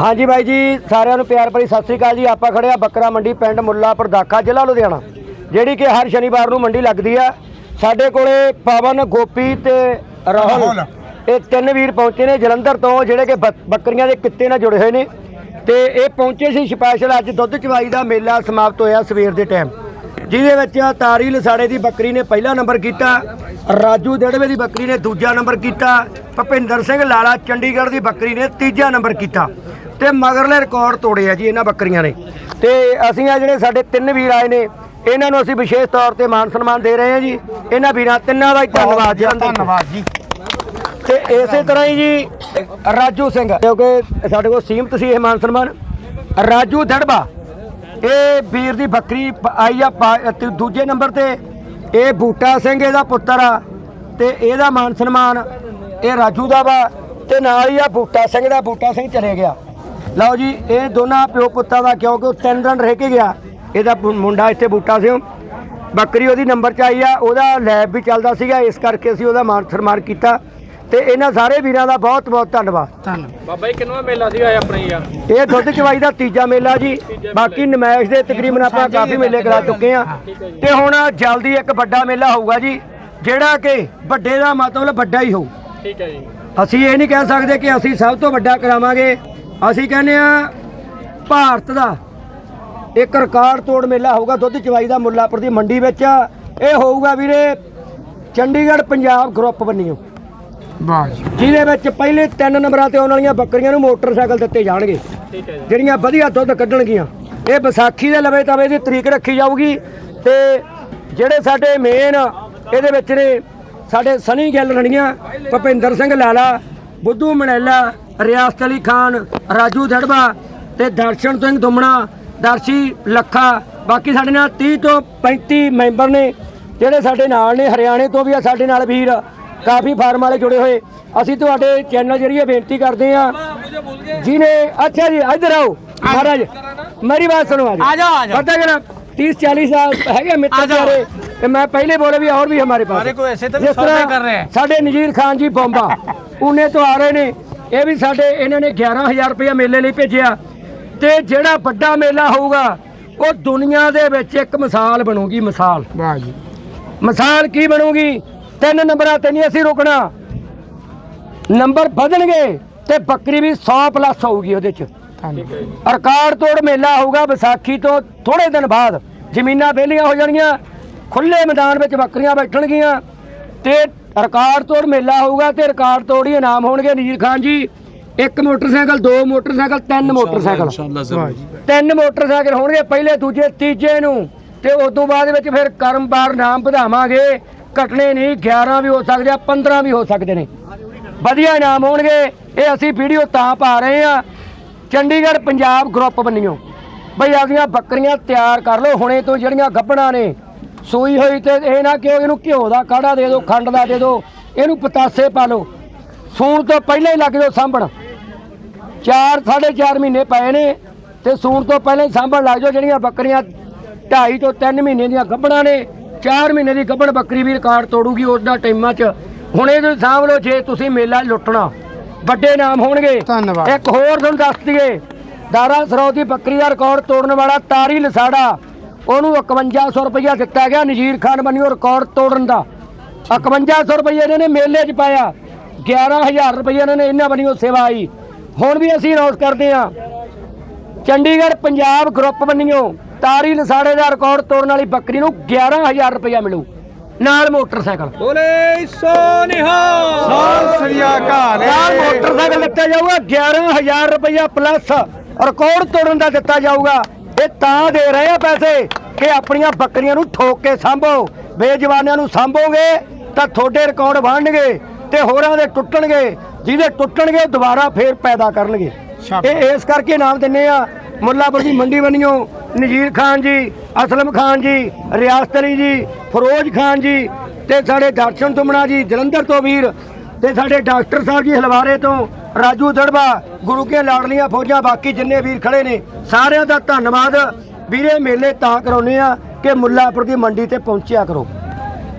ਹਾਂਜੀ ਬਾਈ ਜੀ ਸਾਰਿਆਂ ਨੂੰ ਪਿਆਰ ਭਰੀ ਸਤਿ ਸ੍ਰੀ ਅਕਾਲ ਜੀ। ਆਪਾਂ ਖੜੇ ਆ ਬੱਕਰਾ ਮੰਡੀ ਪਿੰਡ ਮੁੱਲਾਪੁਰ ਦਾਖਾ ਜ਼ਿਲ੍ਹਾ ਲੁਧਿਆਣਾ। ਜਿਹੜੀ ਕਿ ਹਰ ਸ਼ਨੀਵਾਰ ਨੂੰ ਮੰਡੀ ਲੱਗਦੀ ਆ। ਸਾਡੇ ਕੋਲੇ ਪਵਨ ਗੋਪੀ ਤੇ ਰਾਹੁਲ। ਇਹ ਤਿੰਨ ਵੀਰ ਪਹੁੰਚੇ ਨੇ ਜਲੰਧਰ ਤੋਂ ਜਿਹੜੇ ਕਿ ਬੱਕ- ਬੱਕਰੀਆਂ ਦੇ ਕਿੱਤੇ ਨਾਲ ਜੁੜੇ ਹੋਏ ਨੇ। ਤੇ ਇਹ ਪਹੁੰਚੇ ਸੀ ਸਪੈਸ਼ਲ ਅੱਜ ਦੁੱਧ ਚਵਾਈ ਦਾ ਮੇਲਾ ਸਮਾਪਤ ਹੋਇਆ ਸਵੇਰ ਦੇ ਟਾਈਮ ਜਿਹਦੇ ਵਿੱਚ ਤਾਰੀ ਲਸਾੜੇ ਦੀ ਬੱਕਰੀ ਨੇ ਪਹਿਲਾ ਨੰਬਰ ਕੀਤਾ ਰਾਜੂ ਦੇੜਵੇ ਦੀ ਬੱਕਰੀ ਨੇ ਦੂਜਾ ਨੰਬਰ ਕੀਤਾ ਭਪਿੰਦਰ ਸਿੰਘ ਲਾਲਾ ਚੰਡੀਗੜ੍ਹ ਦੀ ਬੱਕਰੀ ਨੇ ਤੀਜਾ ਨੰਬਰ ਕੀਤਾ। ਤੇ ਮਗਰਲੇ ਰਿਕਾਰਡ ਤੋੜੇ ਆ ਜੀ ਇਹਨਾਂ ਬੱਕਰੀਆਂ ਨੇ। ਤੇ ਅਸੀਂ ਆ ਜਿਹੜੇ ਸਾਡੇ ਤਿੰਨ ਵੀਰ ਆਏ ਨੇ ਇਹਨਾਂ ਨੂੰ ਅਸੀਂ ਵਿਸ਼ੇਸ਼ ਤੌਰ ਤੇ ਮਾਨ ਸਨਮਾਨ ਦੇ ਰਹੇ ਹਾਂ ਜੀ। ਇਹਨਾਂ ਵੀਰਾਂ ਤਿੰਨਾਂ ਦਾ ਹੀ ਧੰਨਵਾਦ ਜੀ। ਧੰਨਵਾਦ ਜੀ। ਤੇ ਇਸੇ ਤਰ੍ਹਾਂ ਹੀ ਜੀ ਰਾਜੂ ਸਿੰਘ ਕਿਉਂਕਿ ਸਾਡੇ ਕੋਲ ਸੀਮਤ ਸੀ ਇਹ ਮਾਨ ਸਨਮਾਨ। ਰਾਜੂ ਦੜਬਾ ਇਹ ਵੀਰ ਦੀ ਬੱਕਰੀ ਆਈ ਆ ਦੂਜੇ ਨੰਬਰ ਤੇ। ਇਹ ਬੂਟਾ ਸਿੰਘ ਇਹਦਾ ਪੁੱਤਰ ਆ। ਤੇ ਇਹਦਾ ਮਾਨ ਸਨਮਾਨ ਇਹ ਰਾਜੂ ਦਾ ਵਾ। ਤੇ ਨਾਲ ਹੀ ਆ ਬੂਟਾ ਸਿੰਘ ਦਾ ਬੂਟਾ ਸਿੰਘ ਚਲੇ ਗਿਆ। ਲਓ ਜੀ ਇਹ ਦੋਨਾਂ ਪਿਓ ਪੁੱਤਾਂ ਦਾ ਕਿਉਂਕਿ ਉਹ ਤਿੰਨ ਦਿਨ ਰਹਿ ਕੇ ਗਿਆ। ਇਹਦਾ ਮੁੰਡਾ ਇੱਥੇ ਬੂਟਾ ਸਿੰਘ ਬੱਕਰੀ ਉਹਦੀ ਨੰਬਰ 'ਚ ਆਈ ਆ ਉਹਦਾ ਲੈਬ ਵੀ ਚੱਲਦਾ ਸੀਗਾ ਇਸ ਕਰਕੇ ਅਸੀਂ ਉਹਦਾ ਮਾਨ ਸਨਮਾਨ ਕੀਤਾ। ਤੇ ਇਹਨਾਂ ਸਾਰੇ ਵੀਰਾਂ ਦਾ ਬਹੁਤ ਬਹੁਤ ਧੰਨਵਾਦ। ਧੰਨਵਾਦ। ਬਾਬਾ ਜੀ ਕਿੰਨਵਾ ਮੇਲਾ ਸੀਗਾ ਇਹ ਆਪਣੇ ਯਾਰ? ਇਹ ਦੁੱਧ ਚਵਾਈ ਦਾ ਤੀਜਾ ਮੇਲਾ ਜੀ। ਬਾਕੀ ਨਮਾਇਸ਼ ਦੇ ਤਕਰੀਬਨ ਆਪਾਂ ਕਾਫੀ ਮੇਲੇ ਕਰਾ ਚੁੱਕੇ ਆ। ਤੇ ਹੁਣ ਜਲਦੀ ਇੱਕ ਵੱਡਾ ਮੇਲਾ ਹੋਊਗਾ ਜੀ ਜਿਹੜਾ ਕਿ ਵੱਡੇ ਦਾ ਮਤਲਬ ਵੱਡਾ ਹੀ ਹੋਊ। ਠੀਕ ਹੈ ਜੀ। ਅਸੀਂ ਇਹ ਨਹੀਂ ਕਹਿ ਸਕਦੇ ਕਿ ਅਸੀਂ ਸਭ ਤੋਂ ਵੱਡਾ ਕਰਾਵਾਂਗੇ। ਅਸੀਂ ਕਹਿੰਦੇ ਆ ਭਾਰਤ ਦਾ ਇੱਕ ਰਿਕਾਰਡ ਤੋੜ ਮੇਲਾ ਹੋਊਗਾ ਦੁੱਧ ਚਵਾਈ ਦਾ ਮੁੱਲਾਪੁਰ ਦੀ ਮੰਡੀ ਵਿੱਚ। ਇਹ ਹੋਊਗਾ ਵੀਰੇ ਚੰਡੀਗੜ੍ਹ ਪੰਜਾਬ ਗਰੁੱਪ ਬੰਨਿਓ। ਵਾਹ ਜੀ। ਜਿਹਦੇ ਵਿੱਚ ਪਹਿਲੇ ਤਿੰਨ ਨੰਬਰਾਂ ਤੇ ਆਉਣ ਵਾਲੀਆਂ ਬੱਕਰੀਆਂ ਨੂੰ ਮੋਟਰਸਾਈਕਲ ਦਿੱਤੇ ਜਾਣਗੇ। ਜਿਹੜੀਆਂ ਵਧੀਆ ਦੁੱਧ ਕੱਢਣਗੀਆਂ। ਇਹ ਵਿਸਾਖੀ ਦੇ ਲਵੇ ਤਵੇ ਦੀ ਤਰੀਕ ਰੱਖੀ ਜਾਊਗੀ ਤੇ ਜਿਹੜੇ ਸਾਡੇ ਮੇਨ ਇਹਦੇ ਵਿੱਚ ਨੇ ਸਾਡੇ ਸਨੀ ਗਿੱਲ ਰਣੀਆਂ ਭਪਿੰਦਰ ਸਿੰਘ ਲਾਲਾ ਬੁੱਧੂ ਮਣੈਲਾ ਰਿਆਸਤ ਅਲੀ ਖਾਨ ਰਾਜੂ ਧੜਵਾ ਤੇ ਦਰਸ਼ਨ ਸਿੰਘ ਦੁਮਣਾ ਦਰਸ਼ੀ ਲੱਖਾ। ਬਾਕੀ ਸਾਡੇ ਨਾਲ 30 ਤੋਂ 35 ਮੈਂਬਰ ਨੇ ਜਿਹੜੇ ਸਾਡੇ ਨਾਲ ਨੇ ਹਰਿਆਣੇ ਤੋਂ ਵੀ ਆ ਸਾਡੇ ਨਾਲ ਵੀਰ ਕਾਫੀ ਫਾਰਮ ਵਾਲੇ ਜੁੜੇ ਹੋਏ। ਅਸੀਂ ਤੁਹਾਡੇ ਚੈਨਲ ਜਿਹੜੀ ਹੈ ਬੇਨਤੀ ਕਰਦੇ ਆ ਜਿਹਨੇ ਅੱਛਾ ਜੀ ਇੱਧਰ ਆਓ ਮਹਾਰਾਜ ਮੇਰੀ ਬਾਤ ਸੁਣੋ ਆ ਜਾਓ ਪਤਾ ਕਰਾ 30 40 ਸਾਲ ਹੈਗੇ ਮਿੱਤਰ ਸਾਰੇ ਤੇ ਮੈਂ ਪਹਿਲੇ ਬੋਲੇ ਵੀ ਹੋਰ ਵੀ ਹਮਾਰੇ ਪਾਸ। ਸਾਡੇ ਨਜ਼ੀਰ ਖਾਨ ਜੀ ਬੰਬਾ ਉਹਨੇ ਤੋਂ ਆ ਰਹੇ ਨੇ। ਇਹ ਵੀ ਸਾਡੇ ਇਹਨਾਂ ਨੇ 11000 ਰੁਪਏ ਮੇਲੇ ਲਈ ਭੇਜਿਆ ਤੇ ਜਿਹੜਾ ਵੱਡਾ ਮੇਲਾ ਹੋਊਗਾ ਉਹ ਦੁਨੀਆ ਦੇ ਵਿੱਚ ਇੱਕ ਮਿਸਾਲ ਬਣੂਗੀ ਮਿਸਾਲ। ਵਾਹ ਜੀ। ਮਿਸਾਲ ਕੀ ਬਣੂਗੀ? ਤਿੰਨ ਨੰਬਰਾਂ ਤੇ ਨਹੀਂ ਅਸੀਂ ਰੁਕਣਾ। ਨੰਬਰ ਵਧਣਗੇ ਤੇ ਬੱਕਰੀ ਵੀ 100 ਪਲੱਸ ਹੋਊਗੀ ਉਹਦੇ ਚ। ਰਿਕਾਰਡ ਤੋੜ ਮੇਲਾ ਹੋਊਗਾ ਵਿਸਾਖੀ ਤੋਂ ਥੋੜੇ ਦਿਨ ਬਾਅਦ। ਜ਼ਮੀਨਾਂ ਵਿਹਲੀਆਂ ਹੋ ਜਾਣਗੀਆਂ ਖੁੱਲੇ ਮੈਦਾਨ ਵਿੱਚ ਬੱਕਰੀਆਂ ਬੈਠਣਗੀਆਂ ਤੇ ਰਿਕਾਰਡ ਤੋੜ ਮੇਲਾ ਹੋਊਗਾ ਤੇ ਰਿਕਾਰਡ ਤੋੜ ਹੀ ਇਨਾਮ ਹੋਣਗੇ ਨੀਰ ਖਾਨ ਜੀ। ਇੱਕ ਮੋਟਰਸਾਈਕਲ ਦੋ ਮੋਟਰਸਾਈਕਲ ਤਿੰਨ ਮੋਟਰਸਾਈਕਲ। ਤਿੰਨ ਮੋਟਰਸਾਈਕਲ ਹੋਣਗੇ ਪਹਿਲੇ ਦੂਜੇ ਤੀਜੇ ਨੂੰ। ਤੇ ਉਸ ਤੋਂ ਬਾਅਦ ਵਿੱਚ ਫਿਰ ਕਰਮਵਾਰ ਨਾਮ ਵਧਾਵਾਂਗੇ। ਘਟਣੇ ਨਹੀਂ 11 ਵੀ ਹੋ ਸਕਦੇ ਆ 15 ਵੀ ਹੋ ਸਕਦੇ ਨੇ। ਵਧੀਆ ਇਨਾਮ ਹੋਣਗੇ। ਇਹ ਅਸੀਂ ਵੀਡੀਓ ਤਾਂ ਪਾ ਰਹੇ ਆ। ਚੰਡੀਗੜ੍ਹ ਪੰਜਾਬ ਗਰੁੱਪ ਬੰਨਿਓ। ਬਈ ਆਪਦੀਆਂ ਬੱਕਰੀਆਂ ਤਿਆਰ ਕਰ ਲਓ। ਹੁਣੇ ਤੋਂ ਜਿਹੜੀਆਂ ਗੱਭਣਾ ਨੇ ਸੂਈ ਹੋਈ ਤੇ ਇਹ ਨਾ ਕਿ ਇਹਨੂੰ ਘਿਓ ਦਾ ਕਾੜਾ ਦੇ ਦਿਓ ਖੰਡ ਦਾ ਦੇ ਦਿਓ ਇਹਨੂੰ ਪਤਾਸੇ ਪਾ ਲਓ। ਸੂਣ ਤੋਂ ਪਹਿਲਾਂ ਹੀ ਲੱਗ ਜਾਓ ਸਾਂਭਣ। ਚਾਰ ਸਾਢੇ ਚਾਰ ਮਹੀਨੇ ਪਏ ਨੇ ਤੇ ਸੂਣ ਤੋਂ ਪਹਿਲਾਂ ਹੀ ਸਾਂਭਣ ਲੱਗ ਜਾਓ ਜਿਹੜੀਆਂ ਬੱਕਰੀਆਂ ਢਾਈ ਤੋਂ 3 ਮਹੀਨੇ ਦੀਆਂ ਗੱਭਣਾਂ ਨੇ 4 ਮਹੀਨੇ ਦੀ ਗੱਭਣ ਬੱਕਰੀ ਵੀ ਰਿਕਾਰਡ ਤੋੜੂਗੀ ਉਹਦਾ ਟਾਈਮਾਂ 'ਚ। ਹੁਣ ਇਹ ਤੁਸੀਂ ਸਾਂਭ ਲਓ ਜੇ ਤੁਸੀਂ ਮੇਲਾ ਲੁੱਟਣਾ। ਵੱਡੇ ਨਾਮ ਹੋਣਗੇ। ਧੰਨਵਾਦ। ਇੱਕ ਹੋਰ ਤੁਹਾਨੂੰ ਦੱਸ ਦਈਏ ਦਾਰਾ ਸਰੋਂ ਦੀ ਬੱਕਰੀ ਦਾ ਰਿਕਾਰਡ ਤੋੜਨ ਵਾਲਾ ਤਾਰੀ ਲਸਾੜਾ। ਉਹਨੂੰ 5100 ਰੁਪਇਆ ਦਿੱਤਾ ਗਿਆ ਨਜੀਰ ਖਾਨ ਬੰਨਿਓ ਰਿਕਾਰਡ ਤੋੜਨ ਦਾ। 5100 ਰੁਪਇਆ ਇਹਨਾਂ ਨੇ ਮੇਲੇ 'ਚ ਪਾਇਆ। 11000 ਰੁਪਇਆ ਇਹਨਾਂ ਨੇ ਇਹਨਾਂ ਬੰਨਿਓ ਸੇਵਾ ਆਈ। ਹੁਣ ਵੀ ਅਸੀਂ ਅਨਾਉਂਸ ਕਰਦੇ ਹਾਂ ਚੰਡੀਗੜ੍ਹ ਪੰਜਾਬ ਗਰੁੱਪ ਬੰਨਿਓ ਤਾਰੀ ਲਸਾੜੇ ਦਾ ਰਿਕਾਰਡ ਤੋੜਨ ਵਾਲੀ ਬੱਕਰੀ ਨੂੰ 11000 ਰੁਪਇਆ ਮਿਲੂ। ਨਾਲ ਮੋਟਰਸਾਈਕਲ। ਬੋਲੇ ਸੋਨਿਹਾ ਸਤਿ ਸ੍ਰੀ ਅਕਾਲ। ਨਾਲ ਮੋਟਰਸਾਈਕਲ ਦਿੱਤਾ ਜਾਊਗਾ 11000 ਰੁਪਇਆ ਪਲੱਸ ਰਿਕਾਰਡ ਤੋੜਨ ਦਾ ਦਿੱਤਾ ਜਾਊਗਾ। ਇਹ ਤਾਂ ਦੇ ਰਹੇ ਆ ਪੈਸੇ ਕਿ ਆਪਣੀਆਂ ਬੱਕਰੀਆਂ ਨੂੰ ਠੋਕ ਕੇ ਸਾਂਭੋ ਬੇਜਵਾਨਿਆਂ ਨੂੰ ਸਾਂਭੋਗੇ ਤਾਂ ਤੁਹਾਡੇ ਰਿਕਾਰਡ ਬਣਨਗੇ ਤੇ ਹੋਰਾਂ ਦੇ ਟੁੱਟਣਗੇ ਜਿਹਦੇ ਟੁੱਟਣਗੇ ਦੁਬਾਰਾ ਫੇਰ ਪੈਦਾ ਕਰਨਗੇ। ਇਹ ਇਸ ਕਰਕੇ ਇਨਾਮ ਦਿੰਨੇ ਆ ਮੁੱਲਾਪੁਰ ਦੀ ਮੰਡੀ ਬਣੀਓ ਨਜੀਰ ਖਾਨ ਜੀ ਅਸਲਮ ਖਾਨ ਜੀ ਰਿਆਸਤ ਅਲੀ ਜੀ ਫਰੋਜ਼ ਖਾਨ ਜੀ ਤੇ ਸਾਡੇ ਦਰਸ਼ਨ ਤੁਮਣਾ ਜੀ ਜਲੰਧਰ ਤੋਂ ਵੀਰ ਤੇ ਸਾਡੇ ਡਾਕਟਰ ਸਾਹਿਬ ਜੀ ਹਲਵਾਰੇ ਤੋਂ ਰਾਜੂ ਦੜਵਾ ਗੁਰੂ ਕੇ ਲਾੜਲੀਆਂ ਫੌਜਾਂ ਬਾਕੀ ਜਿੰਨੇ ਵੀਰ ਖੜੇ ਨੇ, ਸਾਰਿਆਂ ਦਾ ਧੰਨਵਾਦ। ਵੀਰੇ, ਮੇਲੇ ਤਾਂ ਕਰਾਉਨੇ ਆ ਕਿ ਮੁੱਲਾਪੁਰ ਦੀ ਮੰਡੀ ਤੇ ਪਹੁੰਚਿਆ ਕਰੋ।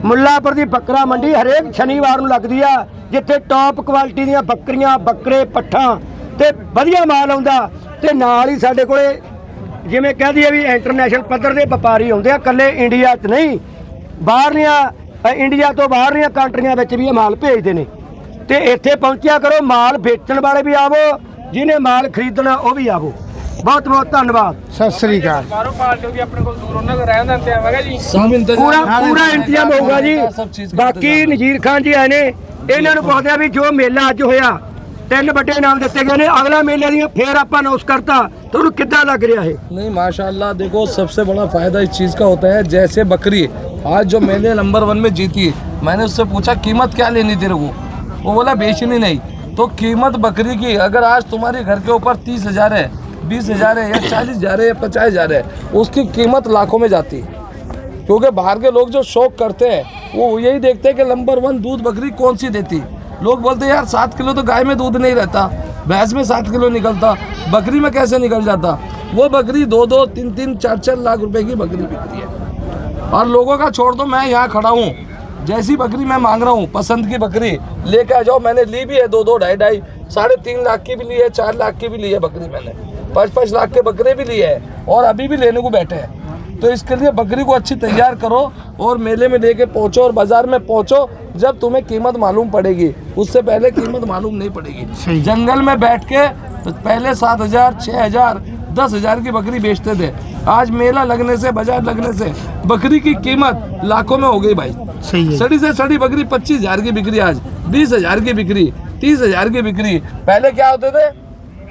ਮੁੱਲਾਪੁਰ ਦੀ ਬੱਕਰਾ ਮੰਡੀ ਹਰੇਕ ਸ਼ਨੀਵਾਰ ਨੂੰ ਲੱਗਦੀ ਆ, ਜਿੱਥੇ ਟੌਪ ਕੁਆਲਿਟੀ ਦੀਆਂ ਬੱਕਰੀਆਂ, ਬੱਕਰੇ, ਪੱਠਾਂ ਤੇ ਵਧੀਆ ਮਾਲ ਆਉਂਦਾ ਤੇ ਨਾਲ ਹੀ ਸਾਡੇ ਕੋਲੇ ਜਿਵੇਂ ਕਹਿ ਦਈਏ ਵੀ ਇੰਟਰਨੈਸ਼ਨਲ ਪੱਧਰ ਦੇ ਵਪਾਰੀ ਆਉਂਦੇ ਆ ਕੱਲੇ ਇੰਡੀਆ 'ਚ ਨਹੀਂ, ਬਾਹਰਲੀਆਂ ਇੰਡੀਆ ਤੋਂ ਬਾਹਰਲੀਆਂ ਕੰਟਰੀਆਂ ਵਿੱਚ ਵੀ ਇਹ ਮਾਲ ਭੇਜਦੇ ਨੇ। ਤੇ ਇੱਥੇ ਪਹੁੰਚਿਆ ਕਰੋ ਮਾਲ ਵੇਚਣ ਵਾਲੇ ਵੀ ਆਵੋ ਜਿਹਨੇ ਮਾਲ ਖਰੀਦਣਾ ਉਹ ਵੀ ਆਵੋ ਬਹੁਤ ਬਹੁਤ ਧੰਨਵਾਦ ਸਤਿ ਸ੍ਰੀ ਅਕਾਲ ਬਾਹਰੋਂ ਪਾਰਟੀ ਵੀ ਆਪਣੇ ਕੋਲ ਦੂਰ ਉਹਨਾਂ ਦਾ ਰਹਿਣ ਦਿੰਦੇ ਆ ਮੈਂ ਕਿਹਾ ਜੀ सब इंतजाम ਪੂਰਾ ਪੂਰਾ ਇੰਤਜ਼ਾਮ ਹੋਊਗਾ ਜੀ सब चीज का ਬਾਕੀ ਨਜੀਰ ਖਾਨ ਜੀ ਆਏ ਨੇ ਇਹਨਾਂ ਨੂੰ ਪੁੱਛਦੇ ਆ ਵੀ ਜੋ ਮੇਲਾ ਅੱਜ ਹੋਇਆ ਤਿੰਨ ਵੱਡੇ ਇਨਾਮ ਦਿੱਤੇ ਗਏ ਨੇ ਅਗਲਾ ਮੇਲੇ ਦੀਆਂ ਫੇਰ ਆਪਾਂ ਅਨਾਉਂਸ ਕਰਤਾ ਤੁਹਾਨੂੰ ਕਿੱਦਾਂ ਲੱਗ ਰਿਹਾ ਇਹ नहीं माशाल्लाह देखो सबसे बड़ा फायदा इस चीज़ का होता है जैसे बकरी आज जो मेले नंबर वन में जीती मैंने उससे पूछा कीमत क्या लेनी तेरे को वो बोला, बेचनी नहीं। तो कीमत बकरी की, अगर आज तुम्हारे घर के ऊपर तीस हज़ार है, बीस हज़ार है, या चालीस हज़ार है, या पचास हज़ार है, उसकी कीमत लाखों में जाती। है क्योंकि बाहर के लोग जो शौक करते हैं, वो यही देखते हैं कि नंबर वन दूध बकरी कौन सी देती। लोग बोलते हैं, यार, सात किलो तो गाय में दूध नहीं रहता, भैंस में सात किलो निकलता, बकरी में कैसे निकल जाता? वो बकरी दो दो, तीन तीन, चार चार लाख रुपए की बकरी बिकती है। और लोगों का छोड़ दो, मैं यहाँ खड़ा हूँ। जैसी बकरी मैं मांग रहा हूँ पसंद की बकरी लेके आ जाओ। मैंने ली भी है दो दो ढाई ढाई साढ़े तीन लाख की भी ली है चार लाख की भी ली है बकरी मैंने। पाँच पाँच लाख के बकरे भी लिए हैं और अभी भी लेने को बैठे हैं। तो इसके लिए बकरी को अच्छी तैयार करो और मेले में लेके पहुंचो और बाज़ार में पहुंचो। जब तुम्हें कीमत मालूम पड़ेगी उससे पहले कीमत मालूम नहीं पड़ेगी। जंगल में बैठ के पहले सात हज़ार छः हज़ार दस हज़ार की बकरी बेचते थे। आज मेला लगने से बाज़ार लगने से बकरी की कीमत लाखों में हो गई भाई। सही है। सड़ी से सड़ी बकरी पच्चीस हज़ार की बिक्री आज बीस हज़ार की बिक्री तीस हज़ार की बिक्री। पहले क्या होते थे?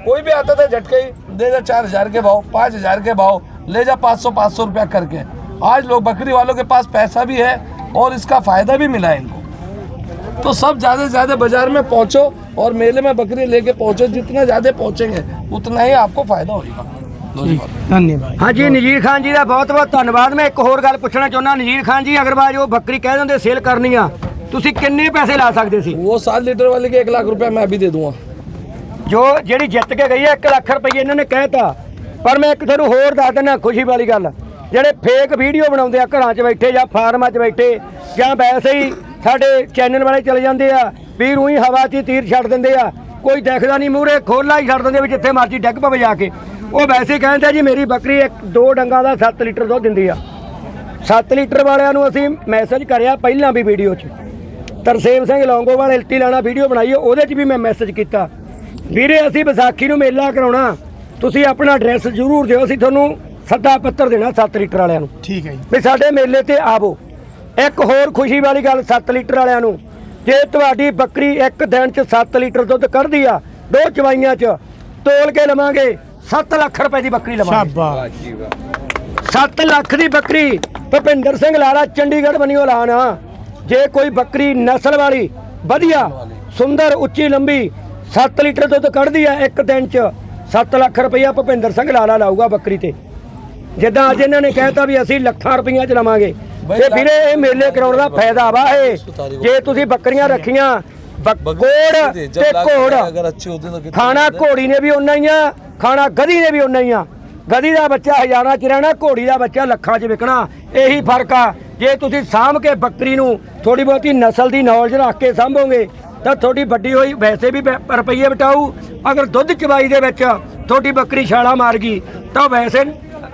कोई भी आता था झटके ही दे जा चार हज़ार के भाव पाँच हज़ार के भाव ले जा पाँच सौ पाँच सौ रुपया करके। आज लोग बकरी वालों के पास पैसा भी है और इसका फ़ायदा भी मिला है इनको। तो सब ज़्यादा से ज़्यादा बाज़ार में पहुंचो और मेले में बकरी लेके पहुंचो जितना ज़्यादा पहुँचेंगे उतना ही आपको फ़ायदा होगा। ਧੰਨਵਾਦ ਹਾਂਜੀ ਨਜੀਰ ਖਾਨ ਜੀ ਦਾ ਬਹੁਤ ਬਹੁਤ ਧੰਨਵਾਦ ਮੈਂ ਇੱਕ ਹੋਰ ਗੱਲ ਪੁੱਛਣਾ ਚਾਹੁੰਦਾ ਨਜੀਰ ਖਾਨ ਜੀ ਅਗਰਵਾਜ ਉਹ ਬੱਕਰੀ ਕਹਿ ਦਿੰਦੇ ਸੇਲ ਕਰਨੀ ਆ ਤੁਸੀਂ ਕਿੰਨੇ ਪੈਸੇ ਲਾ ਸਕਦੇ ਸੀ वो सात लीटर वाले के एक लाख रुपया मैं अभी दे दूंगा ਜੋ ਜਿਹੜੀ ਜਿੱਤ ਕੇ ਗਈ ਹੈ 1 ਲੱਖ ਰੁਪਏ ਇਹਨਾਂ ਨੇ ਕਹਿਤਾ ਪਰ ਮੈਂ ਇੱਕ ਤੁਹਾਨੂੰ ਹੋਰ ਦੱਸ ਦਿੰਦਾ ਖੁਸ਼ੀ ਵਾਲੀ ਗੱਲ ਜਿਹੜੇ ਫੇਕ ਵੀਡੀਓ ਬਣਾਉਂਦੇ ਆ ਘਰਾਂ 'ਚ ਬੈਠੇ ਜਾਂ ਫਾਰਮਾਂ 'ਚ ਬੈਠੇ ਜਾਂ ਵੈਸੇ ਹੀ ਸਾਡੇ ਚੈਨਲ ਵਾਲੇ ਚਲੇ ਜਾਂਦੇ ਆ ਵੀ ਰੂਈ ਹਵਾ 'ਚ ਹੀ ਤੀਰ ਛੱਡ ਦਿੰਦੇ ਆ ਕੋਈ ਦੇਖਦਾ ਨਹੀਂ ਮੂਹਰੇ ਖੋਲਾ ਹੀ ਛੱਡ ਦਿੰਦੇ ਵੀ ਜਿੱਥੇ ਮਰਜ਼ੀ ਡਿੱਗ ਪਵੇ ਜਾ ਕੇ ਉਹ ਵੈਸੇ ਕਹਿੰਦੇ ਜੀ ਮੇਰੀ ਬੱਕਰੀ ਇੱਕ ਦੋ ਡੰਗਾਂ ਦਾ 7 ਲੀਟਰ ਦੁੱਧ ਦਿੰਦੀ ਆ। 7 ਲੀਟਰ ਵਾਲਿਆਂ ਨੂੰ ਅਸੀਂ ਮੈਸੇਜ ਕਰਿਆ ਪਹਿਲਾਂ ਵੀ ਵੀਡੀਓ 'ਚ। ਤਰਸੇਮ ਸਿੰਘ ਲੌਂਗੋਵਾਲ ਇਲਤੀ ਲਾਣਾ ਵੀਡੀਓ ਬਣਾਈ ਉਹਦੇ 'ਚ ਵੀ ਮੈਂ ਮੈਸੇਜ ਕੀਤਾ। ਵੀਰੇ ਅਸੀਂ ਵਿਸਾਖੀ ਨੂੰ ਮੇਲਾ ਕਰਾਉਣਾ। ਤੁਸੀਂ ਆਪਣਾ ਐਡਰੈਸ ਜ਼ਰੂਰ ਦਿਓ ਅਸੀਂ ਤੁਹਾਨੂੰ ਸੱਦਾ ਪੱਤਰ ਦੇਣਾ 7 ਲੀਟਰ ਵਾਲਿਆਂ ਨੂੰ। ਠੀਕ ਹੈ ਜੀ। ਵੀ ਸਾਡੇ ਮੇਲੇ ਤੇ ਆਵੋ। ਇੱਕ ਹੋਰ ਖੁਸ਼ੀ ਵਾਲੀ ਗੱਲ 7 ਲੀਟਰ ਵਾਲਿਆਂ ਨੂੰ। ਜੇ ਤੁਹਾਡੀ ਬੱਕਰੀ ਇੱਕ ਦਿਨ 'ਚ 7 ਲੀਟਰ ਦੁੱਧ ਕੱਢਦੀ ਆ ਦੋ ਚਵਾਈਆਂ 'ਚ ਤੋਲ ਕੇ ਲਵਾਂਗੇ। 7 ਲੱਖ ਰੁਪਏ ਦੀ ਬੱਕਰੀ ਲਵਾਂਗੇ। ਸ਼ਾਬਾਸ਼। 7 ਲੱਖ ਦੀ ਬੱਕਰੀ। ਭਪਿੰਦਰ ਸਿੰਘ ਲਾੜਾ ਚੰਡੀਗੜ੍ਹ ਬਣਿਓ ਲਾਣਾ ਜੇ ਕੋਈ ਬੱਕਰੀ ਨਸਲ ਵਾਲੀ ਵਧੀਆ ਸੁੰਦਰ ਉੱਚੀ ਲੰਬੀ 7 ਲੀਟਰ ਦੁੱਧ ਕੱਢਦੀ ਹੈ ਇੱਕ ਦਿਨ ਚ 7 ਲੱਖ ਰੁਪਈਆ ਭਪਿੰਦਰ ਸਿੰਘ ਲਾਲਾ ਲਾਊਗਾ ਬੱਕਰੀ ਤੇ। ਜਿੱਦਾਂ ਅੱਜ ਇਹਨਾਂ ਨੇ ਕਹਿਤਾ ਵੀ ਅਸੀਂ ਲੱਖਾਂ ਰੁਪਈਆ ਚ ਲਵਾਂਗੇ। ਤੇ ਵੀਰੇ ਇਹ ਮੇਲੇ ਕਰਾਉਣ ਦਾ ਫਾਇਦਾ ਵਾ ਇਹ। ਜੇ ਤੁਸੀਂ ਬੱਕਰੀਆਂ ਰੱਖੀਆਂ ਕੋੜ ਤੇ ਘੋੜ। ਖਾਣਾ ਘੋੜੀ ਨੇ ਵੀ ਉਹਨਾਂ ਹੀ ਆ। ਖਾਣਾ ਗਧੀ ਨੇ ਵੀ ਉਨਾ ਹੀ ਆ। ਗਧੀ ਦਾ ਬੱਚਾ ਹਜ਼ਾਰਾਂ ਚ ਰਹਿਣਾ, ਘੋੜੀ ਦਾ ਬੱਚਾ ਲੱਖਾਂ ਚ ਵਿਕਣਾ, ਇਹੀ ਫ਼ਰਕ ਆ। ਜੇ ਤੁਸੀਂ ਸਾਂਭ ਕੇ ਬੱਕਰੀ ਨੂੰ ਥੋੜੀ ਬਹੁਤੀ ਨਸਲ ਦੀ ਨੌਲੇਜ ਰੱਖ ਕੇ ਸਾਂਭੋਗੇ, ਤਾਂ ਤੁਹਾਡੀ ਵੱਡੀ ਹੋਈ ਵੈਸੇ ਵੀ ਰੁਪਈਏ ਬਟਾਊ ਅਗਰ ਦੁੱਧ ਚਵਾਈ ਦੇ ਵਿੱਚ ਤੁਹਾਡੀ ਬੱਕਰੀ ਛਾਲਾ ਮਾਰ ਗਈ, ਤਾਂ ਵੈਸੇ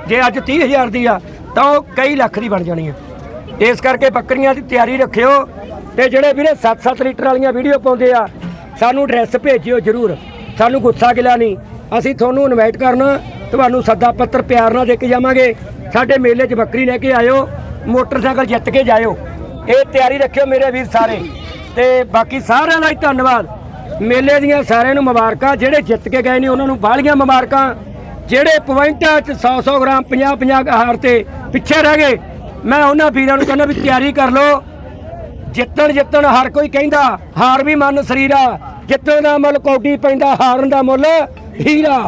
ਜੇ ਅੱਜ 30000 ਦੀ ਆ, ਤਾਂ ਉਹ ਕਈ ਲੱਖ ਦੀ ਬਣ ਜਾਣੀ ਆ। ਇਸ ਕਰਕੇ ਬੱਕਰੀਆਂ ਦੀ ਤਿਆਰੀ ਰੱਖਿਓ ਤੇ ਜਿਹੜੇ ਵੀਰੇ 7-7 ਲੀਟਰ ਵਾਲੀਆਂ ਵੀਡੀਓ ਪਾਉਂਦੇ ਆ, ਸਾਨੂੰ ਐਡਰੈਸ ਭੇਜਿਓ ਜਰੂਰ। ਸਾਨੂੰ ਗੁੱਸਾ ਗਿਲਾ ਨਹੀਂ। ਅਸੀਂ ਤੁਹਾਨੂੰ ਇਨਵਾਈਟ ਕਰਨਾ, ਤੁਹਾਨੂੰ ਸੱਦਾ ਪੱਤਰ ਪਿਆਰ ਨਾਲ ਦੇ ਕੇ ਜਾਵਾਂਗੇ। ਸਾਡੇ ਮੇਲੇ 'ਚ ਬੱਕਰੀ ਲੈ ਕੇ ਆਇਓ, ਮੋਟਰਸਾਈਕਲ ਜਿੱਤ ਕੇ ਜਾਇਓ। ਇਹ ਤਿਆਰੀ ਰੱਖਿਓ ਮੇਰੇ ਵੀਰ ਸਾਰੇ। ਤੇ ਬਾਕੀ ਸਾਰਿਆਂ ਦਾ ਹੀ ਧੰਨਵਾਦ। ਮੇਲੇ ਦੀਆਂ ਸਾਰਿਆਂ ਨੂੰ ਮੁਬਾਰਕਾਂ, ਜਿਹੜੇ ਜਿੱਤ ਕੇ ਗਏ ਨੇ, ਉਹਨਾਂ ਨੂੰ ਬਾਹਲੀਆਂ ਮੁਬਾਰਕਾਂ। ਜਿਹੜੇ ਪੁਆਇੰਟਾਂ 'ਚ 100-100 ਗ੍ਰਾਮ 50-50 ਹਾਰ ਤੇ ਪਿੱਛੇ ਰਹਿ ਗਏ, ਮੈਂ ਉਹਨਾਂ ਵੀਰਾਂ ਨੂੰ ਕਹਿੰਦਾ ਵੀ ਤਿਆਰੀ ਕਰ ਲਓ। ਜਿੱਤਣ ਜਿੱਤਣ ਹਰ ਕੋਈ ਕਹਿੰਦਾ ਹਾਰ ਵੀ ਮਨ ਸਰੀਰਾ। ਜਿੱਤਣ ਦਾ ਮੁੱਲ ਕੌਡੀ ਪੈਂਦਾ ਹਾਰਨ ਦਾ ਮੁੱਲ ਹੀਰਾ।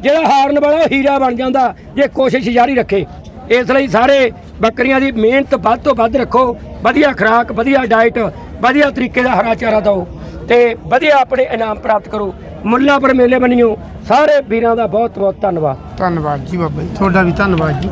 ਜਿਹੜਾ ਹਾਰਨ ਵਾਲਾ ਹੀਰਾ ਬਣ ਜਾਂਦਾ ਜੇ ਕੋਸ਼ਿਸ਼ ਜਾਰੀ ਰੱਖੇ। ਇਸ ਲਈ ਸਾਰੇ ਬੱਕਰੀਆਂ ਦੀ ਮਿਹਨਤ ਵੱਧ ਤੋਂ ਵੱਧ ਰੱਖੋ। ਵਧੀਆ ਖੁਰਾਕ ਵਧੀਆ ਡਾਈਟ ਵਧੀਆ ਤਰੀਕੇ ਦਾ ਹਰਾ ਚਾਰਾ ਦਿਓ। ਤੇ ਵਧੀਆ ਆਪਣੇ ਇਨਾਮ ਪ੍ਰਾਪਤ ਕਰੋ। ਮੁੱਲਾਂਪੁਰ ਮੇਲੇ ਬਣਿਓ ਸਾਰੇ ਵੀਰਾਂ ਦਾ ਬਹੁਤ ਬਹੁਤ ਧੰਨਵਾਦ। ਧੰਨਵਾਦ ਜੀ ਬਾਬਾ ਜੀ। ਤੁਹਾਡਾ ਵੀ ਧੰਨਵਾਦ ਜੀ।